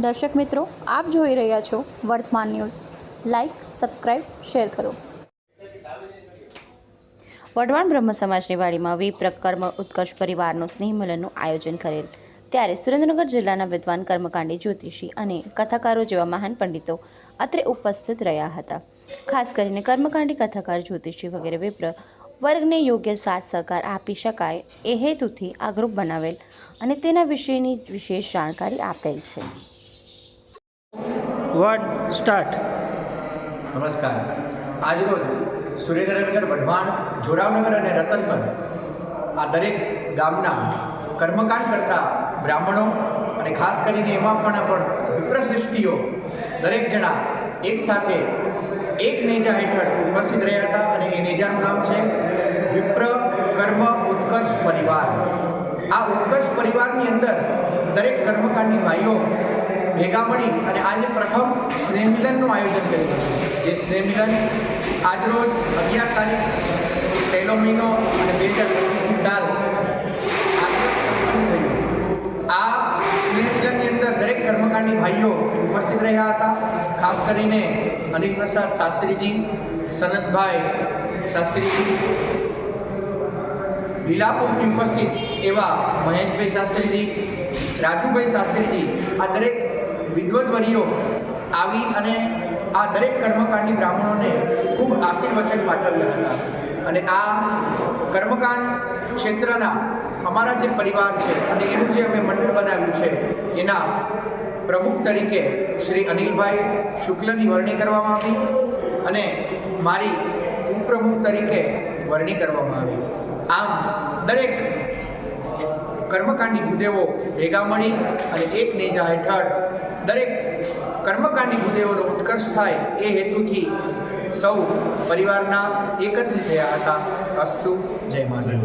દર્શક મિત્રો, આપ જોઈ રહ્યા છો વર્તમાન ન્યૂઝ. લાઇક સબસ્ક્રાઇબ શેર કરો. વઢવાણ બ્રહ્મ સમાજની વાડીમાં વિપ્ર કર્મ ઉત્કર્ષ પરિવારનું સ્નેહમિલનનું આયોજન કરેલ. ત્યારે સુરેન્દ્રનગર જિલ્લાના વિદ્વાન કર્મકાંડી જ્યોતિષી અને કથાકારો જેવા મહાન પંડિતો અત્રે ઉપસ્થિત રહ્યા હતા. ખાસ કરીને કર્મકાંડી કથાકાર, જ્યોતિષી વગેરે વિપ્ર વર્ગને યોગ્ય સાથ સહકાર આપી શકાય એ હેતુથી આ ગ્રુપ બનાવેલ અને તેના વિશેની વિશેષ જાણકારી આપેલ છે. વન સ્ટાર્ટ નમસ્કાર. આજરોજ સુરેન્દ્રનગર, વઢવાણ જોરાવનગર અને રતનપર આ દરેક ગામના કર્મકાંડ કરતા બ્રાહ્મણો અને ખાસ કરીને એમાં પણ પણ વિપ્રસૃષ્ટિઓ દરેક જણા એકસાથે એક નેજા હેઠળ ઉપસ્થિત રહ્યા હતા અને એ નેજાનું નામ છે વિપ્ર કર્મ ઉત્કર્ષ પરિવાર. આ ઉત્કર્ષ પરિવારની અંદર દરેક કર્મકાંડી ભાઈઓ ભેગા મળી અને આજે પ્રથમ સ્નેહમિલનનું આયોજન કર્યું જે સ્નેહમિલન આજરોજ અગિયાર તારીખ, પહેલો મહિનો અને બે હજાર પચીસની સાલ આ સ્નેહમિલનની અંદર દરેક કર્મકાંડી ભાઈઓ ઉપસ્થિત રહ્યા હતા. ખાસ કરીને અનિલ શાસ્ત્રીજી, સનતભાઈ શાસ્ત્રીજી લીલાપુરથી ઉપસ્થિત એવા મહેશભાઈ શાસ્ત્રીજી, રાજુભાઈ શાસ્ત્રીજી, આ દરેક વિદ્વત્વરીઓ આવી અને આ દરેક કર્મકાંડી બ્રાહ્મણોને ખૂબ આશીર્વચન પાઠવ્યા હતા. અને આ કર્મકાંડ ક્ષેત્રના અમારા જે પરિવાર છે અને એનું જે અમે મંડળ બનાવ્યું છે, એના પ્રમુખ તરીકે શ્રી અનિલભાઈ શુક્લની વરણી કરવામાં આવી અને મારી ઉપપ્રમુખ તરીકે વરણી કરવામાં આવી. આમ દરેક કર્મકાંડી ભૂદેવો ભેગા મળી અને એક નેજા હેઠળ દરેક કર્મકાંડી ભૂદેવોનો ઉત્કર્ષ થાય એ હેતુથી સૌ પરિવારના એકત્રિત થયા હતા. અસ્તુ, જય માતા